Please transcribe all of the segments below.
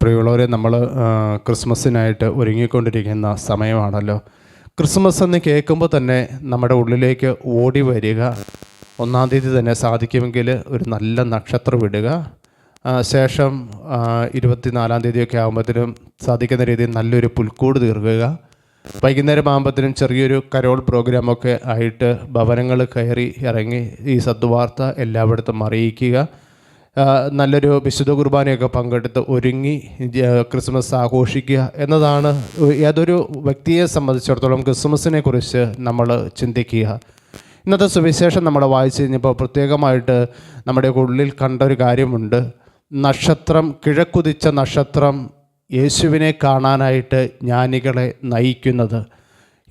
പ്രിയമുള്ളവരെ നമ്മൾ ക്രിസ്മസിനായിട്ട് ഒരുങ്ങിക്കൊണ്ടിരിക്കുന്ന സമയമാണല്ലോ. ക്രിസ്മസ് എന്ന് കേൾക്കുമ്പോൾ തന്നെ നമ്മുടെ ഉള്ളിലേക്ക് ഓടി വരിക. ഒന്നാം തീയതി തന്നെ സാധിക്കുമെങ്കിൽ ഒരു നല്ല നക്ഷത്രം ഇടുക ശേഷം ഇരുപത്തിനാലാം തീയതിയൊക്കെ ആകുമ്പോഴത്തേനും സാധിക്കുന്ന രീതിയിൽ നല്ലൊരു പുൽക്കൂട് തീർക്കുക. വൈകുന്നേരം ആകുമ്പോഴത്തേനും ചെറിയൊരു കരോൾ പ്രോഗ്രാമൊക്കെ ആയിട്ട് ഭവനങ്ങൾ കയറി ഇറങ്ങി ഈ സദ്വാർത്ത എല്ലായിടത്തും അറിയിക്കുക. നല്ലൊരു വിശുദ്ധ കുർബാനയൊക്കെ പങ്കെടുത്ത് ഒരുങ്ങി ക്രിസ്മസ് ആഘോഷിക്കുക എന്നതാണ് ഏതൊരു വ്യക്തിയെ സംബന്ധിച്ചിടത്തോളം ക്രിസ്മസിനെ കുറിച്ച് നമ്മൾ ചിന്തിക്കുക. ഇന്നത്തെ സുവിശേഷം നമ്മൾ വായിച്ചു കഴിഞ്ഞപ്പോൾ പ്രത്യേകമായിട്ട് നമ്മുടെ ഉള്ളിൽ കണ്ട ഒരു കാര്യമുണ്ട്. നക്ഷത്രം കിഴക്കുതിച്ച നക്ഷത്രം യേശുവിനെ കാണാനായിട്ട് ജ്ഞാനികളെ നയിക്കുന്നത്.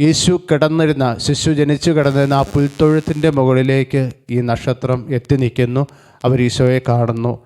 യേശു കിടന്നിരുന്ന ശിശു ജനിച്ചു കിടന്നിരുന്ന ആ പുൽത്തൊഴുത്തിന്റെ മുകളിലേക്ക് ഈ നക്ഷത്രം എത്തി നിൽക്കുന്നു. അവർ ഈശോയെ കാണുന്നു.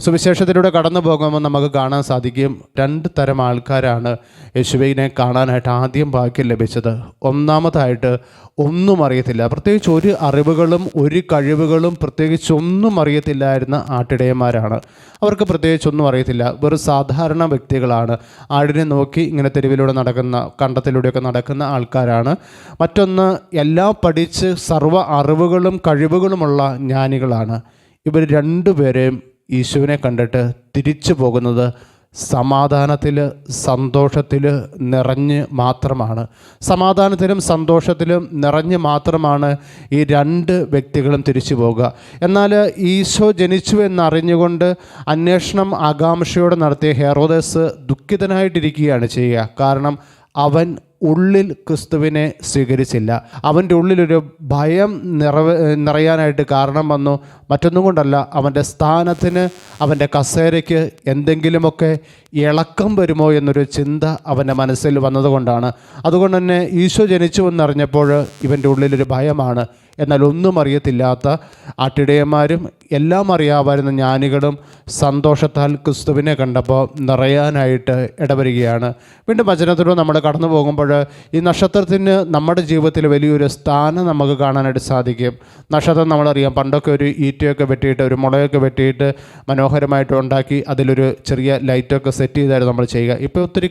സുവിശേഷത്തിലൂടെ കടന്നു പോകുമ്പോൾ നമുക്ക് കാണാൻ സാധിക്കും രണ്ട് തരം ആൾക്കാരാണ് യേശുവിനെ കാണാനായിട്ട് ആദ്യം ഭാഗ്യം ലഭിച്ചത്. ഒന്നാമതായിട്ട് ഒന്നും അറിയത്തില്ല. പ്രത്യേകിച്ച് ഒരു അറിവുകളും ഒരു കഴിവുകളും പ്രത്യേകിച്ച് ഒന്നും അറിയത്തില്ലായിരുന്ന ആട്ടിടയന്മാരാണ്. അവർക്ക് പ്രത്യേകിച്ച് ഒന്നും അറിയത്തില്ല. വെറും സാധാരണ വ്യക്തികളാണ്. ആടിനെ നോക്കി ഇങ്ങനെ തെരുവിലൂടെ നടക്കുന്ന കണ്ടത്തിലൂടെയൊക്കെ നടക്കുന്ന ആൾക്കാരാണ്. മറ്റൊന്ന് എല്ലാം പഠിച്ച് സർവ അറിവുകളും കഴിവുകളുമുള്ള ജ്ഞാനികളാണ്. ഇവർ രണ്ടുപേരെയും ഈശുവിനെ കണ്ടിട്ട് തിരിച്ചു പോകുന്നത് സമാധാനത്തിൽ സന്തോഷത്തിൽ നിറഞ്ഞ് മാത്രമാണ്. സമാധാനത്തിലും സന്തോഷത്തിലും നിറഞ്ഞ് മാത്രമാണ് ഈ രണ്ട് വ്യക്തികളും തിരിച്ചു പോകുക. എന്നാൽ ഈശോ ജനിച്ചു എന്നറിഞ്ഞുകൊണ്ട് അന്വേഷണം ആകാംക്ഷയോടെ നടത്തിയ ഹെറോദസ് ദുഃഖിതനായിട്ടിരിക്കുകയാണ് ചെയ്യുക. കാരണം അവൻ ഉള്ളിൽ ക്രിസ്തുവിനെ സ്വീകരിച്ചില്ല. അവന്റെ ഉള്ളിലൊരു ഭയം നിറവ് നിറയാനായിട്ട് കാരണം വന്നു. മറ്റൊന്നും കൊണ്ടല്ല അവന്റെ സ്ഥാനത്തിന് അവന്റെ കസേരയ്ക്ക് എന്തെങ്കിലുമൊക്കെ ഇളക്കം വരുമോ എന്നൊരു ചിന്ത അവന്റെ മനസ്സിൽ വന്നതുകൊണ്ടാണ്. അതുകൊണ്ട് തന്നെ ഈശോ ജനിച്ചു എന്നറിഞ്ഞപ്പോൾ ഇവന്റെ ഉള്ളിലൊരു ഭയമാണ്. എന്നാൽ ഒന്നും അറിയത്തില്ലാത്ത ആട്ടിടയന്മാരും എല്ലാം അറിയാമായിരുന്ന ജ്ഞാനികളും സന്തോഷത്താൽ ക്രിസ്തുവിനെ കണ്ടപ്പോൾ നിറയാനായിട്ട് ഇടവരികയാണ്. വീണ്ടും വചനത്തിലൂടെ നമ്മൾ കടന്നു പോകുമ്പോൾ ഈ നക്ഷത്രത്തിന് നമ്മുടെ ജീവിതത്തിൽ വലിയൊരു സ്ഥാനം നമുക്ക് കാണാനായിട്ട് സാധിക്കും. നക്ഷത്രം നമ്മളറിയാം പണ്ടൊക്കെ ഒരു ഈറ്റയൊക്കെ വെട്ടിയിട്ട് ഒരു മുളയൊക്കെ വെട്ടിയിട്ട് മനോഹരമായിട്ട് ഉണ്ടാക്കി അതിലൊരു ചെറിയ ലൈറ്റൊക്കെ സെറ്റ് ചെയ്തായിരുന്നു നമ്മൾ ചെയ്യുക. ഇപ്പോൾ ഒത്തിരി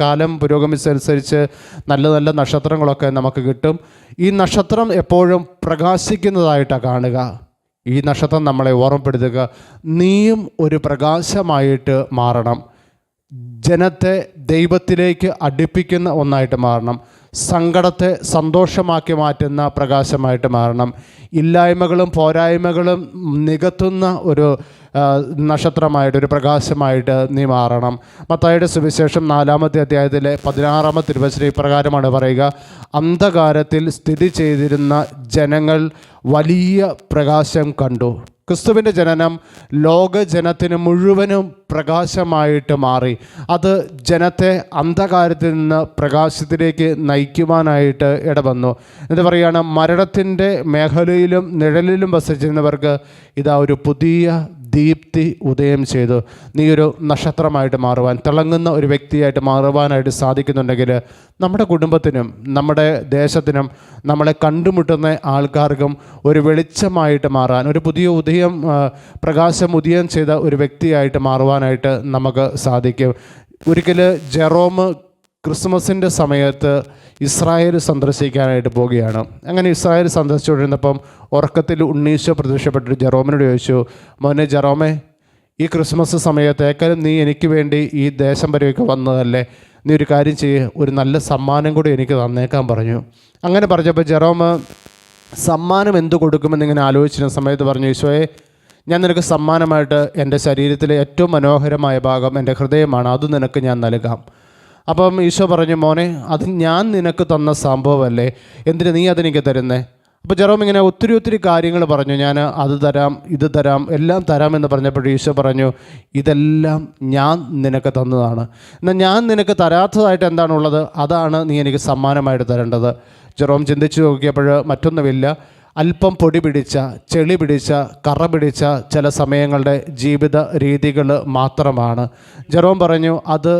കാലം പുരോഗമിച്ചനുസരിച്ച് നല്ല നല്ല നക്ഷത്രങ്ങളൊക്കെ നമുക്ക് കിട്ടും. ഈ നക്ഷത്രം എപ്പോഴും പ്രകാശിക്കുന്നതായിട്ടാണ് കാണുക. ഈ നക്ഷത്രം നമ്മളെ ഓർമ്മപ്പെടുത്തുക. നീയും ഒരു പ്രകാശമായിട്ട് മാറണം. ജനത്തെ ദൈവത്തിലേക്ക് അടുപ്പിക്കുന്ന ഒന്നായിട്ട് മാറണം. സങ്കടത്തെ സന്തോഷമാക്കി മാറ്റുന്ന പ്രകാശമായിട്ട് മാറണം. ഇല്ലായ്മകളും പോരായ്മകളും നികത്തുന്ന ഒരു നക്ഷത്രമായിട്ട് ഒരു പ്രകാശമായിട്ട് നീ മാറണം. മത്തായുടെ സുവിശേഷം നാലാമത്തെ അധ്യായത്തിലെ പതിനാറാമത്തെ തിരുവചനം ഇപ്രകാരമാണ് പറയുക അന്ധകാരത്തിൽ സ്ഥിതി ചെയ്തിരുന്ന ജനങ്ങൾ വലിയ പ്രകാശം കണ്ടു. ക്രിസ്തുവിന്റെ ജനനം ലോക ജനത്തിന് മുഴുവനും പ്രകാശമായിട്ട് മാറി. അത് ജനത്തെ അന്ധകാരത്തിൽ നിന്ന് പ്രകാശത്തിലേക്ക് നയിക്കുവാനായിട്ട് ഇടവന്നു. എന്ന് പറയുകയാണ്? മരണത്തിന്റെ മേഖലയിലും നിഴലിലും വസിച്ചിരുന്നവർക്ക് ഇതാ ഒരു പുതിയ ദീപ്തി ഉദയം ചെയ്തു. നീ ഒരു നക്ഷത്രമായിട്ട് മാറുവാൻ തിളങ്ങുന്ന ഒരു വ്യക്തിയായിട്ട് മാറുവാനായിട്ട് സാധിക്കുന്നുണ്ടെങ്കിൽ നമ്മുടെ കുടുംബത്തിനും നമ്മുടെ ദേശത്തിനും നമ്മളെ കണ്ടുമുട്ടുന്ന ആൾക്കാർക്കും ഒരു വെളിച്ചമായിട്ട് മാറാൻ ഒരു പുതിയ ഉദയം പ്രകാശം ഉദയം ചെയ്ത ഒരു വ്യക്തിയായിട്ട് മാറുവാനായിട്ട് നമുക്ക് സാധിക്കും. ഒരിക്കൽ ജെറോം ക്രിസ്മസിന്റെ സമയത്ത് ഇസ്രായേൽ സന്ദർശിക്കാനായിട്ട് പോവുകയാണ്. അങ്ങനെ ഇസ്രായേൽ സന്ദർശിച്ചുകൊണ്ടിരുന്നപ്പം ഉറക്കത്തിൽ ഉണ്ണീശോ പ്രത്യക്ഷപ്പെട്ടിട്ട് ജെറോമിനോട് ചോദിച്ചു മോനെ ജെറോമേ ഈ ക്രിസ്മസ് സമയത്തേക്കാളും നീ എനിക്ക് വേണ്ടി ഈ ദേശം വരെയൊക്കെ വന്നതല്ലേ? നീ ഒരു കാര്യം ചെയ്യ് ഒരു നല്ല സമ്മാനം കൂടി എനിക്ക് തന്നേക്കാൻ പറഞ്ഞു. അങ്ങനെ പറഞ്ഞപ്പോൾ ജെറോമ് സമ്മാനം എന്ത് കൊടുക്കുമെന്ന് ഇങ്ങനെ ആലോചിച്ചിരുന്ന സമയത്ത് പറഞ്ഞു ഈശോയെ ഞാൻ നിനക്ക് സമ്മാനമായിട്ട് എന്റെ ശരീരത്തിലെ ഏറ്റവും മനോഹരമായ ഭാഗം എന്റെ ഹൃദയമാണ്. അത് നിനക്ക് ഞാൻ നൽകാം. അപ്പം ഈശോ പറഞ്ഞു മോനെ അത് ഞാൻ നിനക്ക് തന്ന സംഭവമല്ലേ? എന്തിന് നീ അതെനിക്ക് തരുന്നേ? അപ്പോൾ ജെറോം ഇങ്ങനെ ഒത്തിരി ഒത്തിരി കാര്യങ്ങൾ പറഞ്ഞു. ഞാൻ അത് തരാം ഇത് തരാം എല്ലാം തരാം എന്ന് പറഞ്ഞപ്പോൾ ഈശോ പറഞ്ഞു ഇതെല്ലാം ഞാൻ നിനക്ക് തന്നതാണ്. എന്നാൽ ഞാൻ നിനക്ക് തരാത്തതായിട്ട് എന്താണുള്ളത്? അതാണ് നീ എനിക്ക് സമ്മാനമായിട്ട് തരേണ്ടത്. ജെറോം ചിന്തിച്ചു നോക്കിയപ്പോൾ മറ്റൊന്നുമില്ല. അല്പം പൊടി പിടിച്ച ചെളി പിടിച്ച കറ പിടിച്ച ചില സമയങ്ങളുടെ ജീവിത രീതികൾ മാത്രമാണ്. ജെറോം പറഞ്ഞു അത്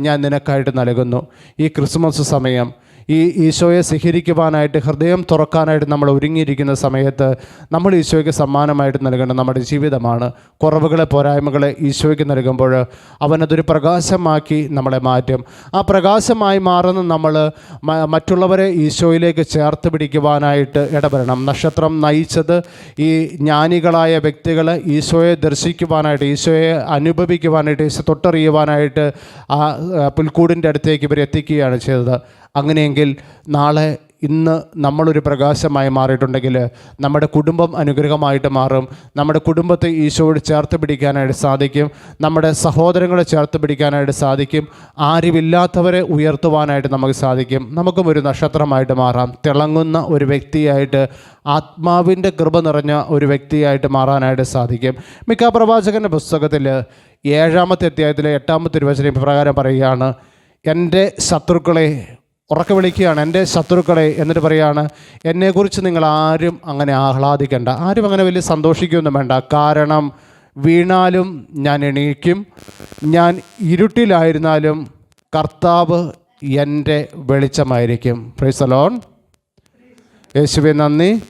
ഞാൻ നിനക്കായിട്ട് നൽകുന്നു. ഈ ക്രിസ്മസ് സമയം ഈ ഈശോയെ സ്വീകരിക്കുവാനായിട്ട് ഹൃദയം തുറക്കാനായിട്ട് നമ്മൾ ഒരുങ്ങിയിരിക്കുന്ന സമയത്ത് നമ്മൾ ഈശോയ്ക്ക് സമ്മാനമായിട്ട് നൽകേണ്ട നമ്മുടെ ജീവിതമാണ്. കുറവുകളെ പോരായ്മകളെ ഈശോയ്ക്ക് നൽകുമ്പോൾ അവനതൊരു പ്രകാശമാക്കി നമ്മളെ മാറ്റും. ആ പ്രകാശമായി മാറുന്ന നമ്മൾ മറ്റുള്ളവരെ ഈശോയിലേക്ക് ചേർത്ത് പിടിക്കുവാനായിട്ട് ഇടപെടണം. നക്ഷത്രം നയിച്ചത് ഈ ജ്ഞാനികളായ വ്യക്തികൾ ഈശോയെ ദർശിക്കുവാനായിട്ട് ഈശോയെ അനുഭവിക്കുവാനായിട്ട് ഈശോ തൊട്ടറിയുവാനായിട്ട് ആ, പുൽക്കൂടിന്റെ അടുത്തേക്ക് ഇവർ എത്തിക്കുകയാണ് ചെയ്തത്. അങ്ങനെയെങ്കിൽ നാളെ ഇന്ന് നമ്മളൊരു പ്രകാശമായി മാറിയിട്ടുണ്ടെങ്കിൽ നമ്മുടെ കുടുംബം അനുഗ്രഹമായിട്ട് മാറും. നമ്മുടെ കുടുംബത്തെ ഈശോയോട് ചേർത്ത് പിടിക്കാനായിട്ട് സാധിക്കും. നമ്മുടെ സഹോദരങ്ങളെ ചേർത്ത് പിടിക്കാനായിട്ട് സാധിക്കും. ആരുമില്ലാത്തവരെ ഉയർത്തുവാനായിട്ട് നമുക്ക് സാധിക്കും. നമുക്കും ഒരു നക്ഷത്രമായിട്ട് മാറാം. തിളങ്ങുന്ന ഒരു വ്യക്തിയായിട്ട് ആത്മാവിന്റെ കൃപ നിറഞ്ഞ ഒരു വ്യക്തിയായിട്ട് മാറാനായിട്ട് സാധിക്കും. മിക്ക പ്രവാചകന്റെ പുസ്തകത്തിൽ ഏഴാമത്തെ അധ്യായത്തിലെ എട്ടാമത്തെ തിരുവചന പ്രകാരം പറയുകയാണ് എന്റെ ശത്രുക്കളെ ഉറക്കെ വിളിക്കുകയാണ് എന്റെ ശത്രുക്കളെ എന്നിട്ട് പറയുകയാണ് എന്നെക്കുറിച്ച് നിങ്ങൾ ആരും അങ്ങനെ ആഹ്ലാദിക്കേണ്ട. ആരും അങ്ങനെ വലിയ സന്തോഷിക്കുകയൊന്നും വേണ്ട. കാരണം വീണാലും ഞാൻ എണീക്കും. ഞാൻ ഇരുട്ടിലായിരുന്നാലും കർത്താവ് എന്റെ വെളിച്ചമായിരിക്കും. പ്രൈസലോൺ യേശുവെ നന്ദി.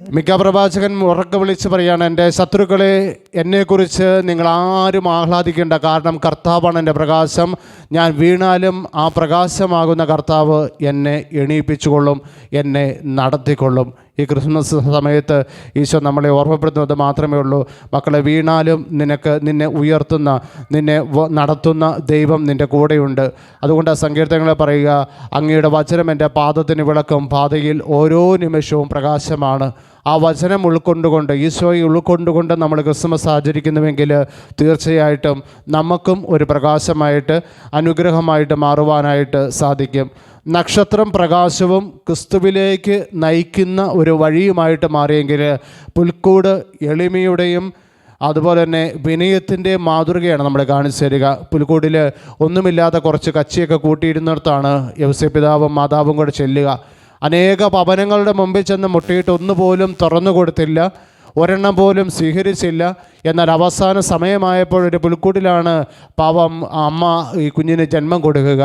മിക്ക പ്രവാചകൻ ഉറക്കെ വിളിച്ച് പറയാണ് എന്റെ ശത്രുക്കളെ എന്നെക്കുറിച്ച് നിങ്ങൾ ആരും ആഹ്ലാദിക്കേണ്ട. കാരണം കർത്താവാണ് എന്റെ പ്രകാശം. ഞാൻ വീണാലും ആ പ്രകാശമാകുന്ന കർത്താവ് എന്നെ എണീപ്പിച്ചുകൊള്ളും എന്നെ നടത്തിക്കൊള്ളും. ഈ ക്രിസ്മസ് സമയത്ത് ഈശോ നമ്മളെ ഓർമ്മപ്പെടുത്തുന്നത് മാത്രമേ ഉള്ളൂ. മക്കളെ വീണാലും നിനക്ക് നിന്നെ ഉയർത്തുന്ന നിന്നെ നടത്തുന്ന ദൈവം നിന്റെ കൂടെയുണ്ട്. അതുകൊണ്ട് സങ്കീർത്തനങ്ങളെ പറയുക അങ്ങയുടെ വചനം എന്റെ പാദത്തിന് വിളക്കും പാതയിൽ ഓരോ നിമിഷവും പ്രകാശമാണ്. ആ വചനം ഉൾക്കൊണ്ടുകൊണ്ട് ഈശോയെ ഉൾക്കൊണ്ടുകൊണ്ട് നമ്മൾ ക്രിസ്മസ് ആചരിക്കുന്നുവെങ്കിൽ തീർച്ചയായിട്ടും നമുക്കും ഒരു പ്രകാശമായിട്ട് അനുഗ്രഹമായിട്ട് മാറുവാനായിട്ട് സാധിക്കും. നക്ഷത്രം പ്രകാശവും ക്രിസ്തുവിലേക്ക് നയിക്കുന്ന ഒരു വഴിയുമായിട്ട് മാറിയെങ്കിൽ പുൽക്കൂട് എളിമയുടെയും അതുപോലെ തന്നെ വിനയത്തിന്റെ മാതൃകയാണ് നമ്മളെ കാണിച്ചു തരിക പുൽക്കൂടിൽ ഒന്നുമില്ലാത്ത കുറച്ച് കച്ചിയൊക്കെ കൂട്ടിയിരുന്നിടത്താണ് യവസ്യ പിതാവും മാതാവും കൂടെ ചെല്ലുക. അനേക ഭവനങ്ങളുടെ മുമ്പിൽ ചെന്ന് മുട്ടിയിട്ട് ഒന്നുപോലും തുറന്നു കൊടുത്തില്ല ഒരെണ്ണം പോലും സ്വീകരിച്ചില്ല. എന്നാൽ അവസാന സമയമായപ്പോൾ ഒരു പുൽക്കൂട്ടിലാണ് പാവം അമ്മ ഈ കുഞ്ഞിന് ജന്മം കൊടുക്കുക.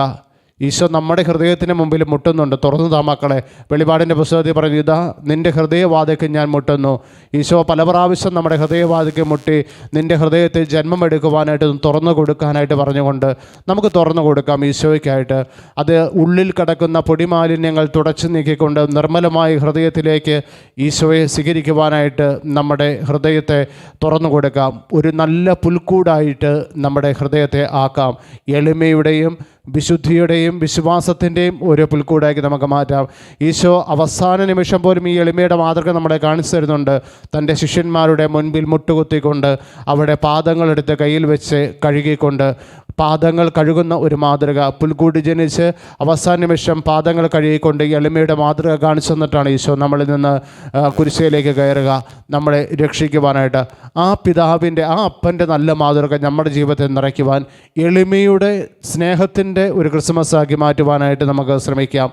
ഈശോ നമ്മുടെ ഹൃദയത്തിന് മുമ്പിൽ മുട്ടുന്നുണ്ട്. തുറന്നു താമാക്കളെ വെളിപാടിന്റെ പുസ്തകത്തിൽ പറഞ്ഞു ഇതാ നിന്റെ ഹൃദയവാദയ്ക്ക് ഞാൻ മുട്ടുന്നു. ഈശോ പല പ്രാവശ്യം നമ്മുടെ ഹൃദയവാദയ്ക്ക് മുട്ടി നിന്റെ ഹൃദയത്തിൽ ജന്മം എടുക്കുവാനായിട്ട് തുറന്നു കൊടുക്കാനായിട്ട് പറഞ്ഞുകൊണ്ട് നമുക്ക് തുറന്നു കൊടുക്കാം ഈശോയ്ക്കായിട്ട്. അത് ഉള്ളിൽ കിടക്കുന്ന പൊടിമാലിന്യങ്ങൾ തുടച്ചു നീക്കിക്കൊണ്ട് നിർമ്മലമായ ഹൃദയത്തിലേക്ക് ഈശോയെ സ്വീകരിക്കുവാനായിട്ട് നമ്മുടെ ഹൃദയത്തെ തുറന്നു കൊടുക്കാം. ഒരു നല്ല പുൽക്കൂടായിട്ട് നമ്മുടെ ഹൃദയത്തെ ആക്കാം. എളിമയുടെയും വിശുദ്ധിയുടെയും വിശ്വാസത്തിന്റെയും ഒരു പുൽക്കൂടാക്കി നമുക്ക് മാറ്റാം. ഈശോ അവസാന നിമിഷം പോലും ഈ എളിമയുടെ മാതൃക നമ്മളെ കാണിച്ചു തരുന്നുണ്ട്. തന്റെ ശിഷ്യന്മാരുടെ മുൻപിൽ മുട്ടുകുത്തിക്കൊണ്ട് അവിടെ പാദങ്ങളെടുത്ത് കയ്യിൽ വെച്ച് കഴുകിക്കൊണ്ട് പാദങ്ങൾ കഴുകുന്ന ഒരു മാതൃക. പുൽക്കൂടി ജനിച്ച് അവസാന നിമിഷം പാദങ്ങൾ കഴുകിക്കൊണ്ട് എളിമയുടെ മാതൃക കാണിച്ചു തന്നിട്ടാണ് ഈശോ നമ്മളിൽ നിന്ന് കുരിശയിലേക്ക് കയറുക നമ്മളെ രക്ഷിക്കുവാനായിട്ട്. ആ പിതാവിന്റെ ആ അപ്പന്റെ നല്ല മാതൃക നമ്മുടെ ജീവിതത്തിൽ നിറയ്ക്കുവാൻ എളിമയുടെ സ്നേഹത്തിന്റെ ഒരു ക്രിസ്മസ് ആക്കി മാറ്റുവാനായിട്ട് നമുക്ക് ശ്രമിക്കാം.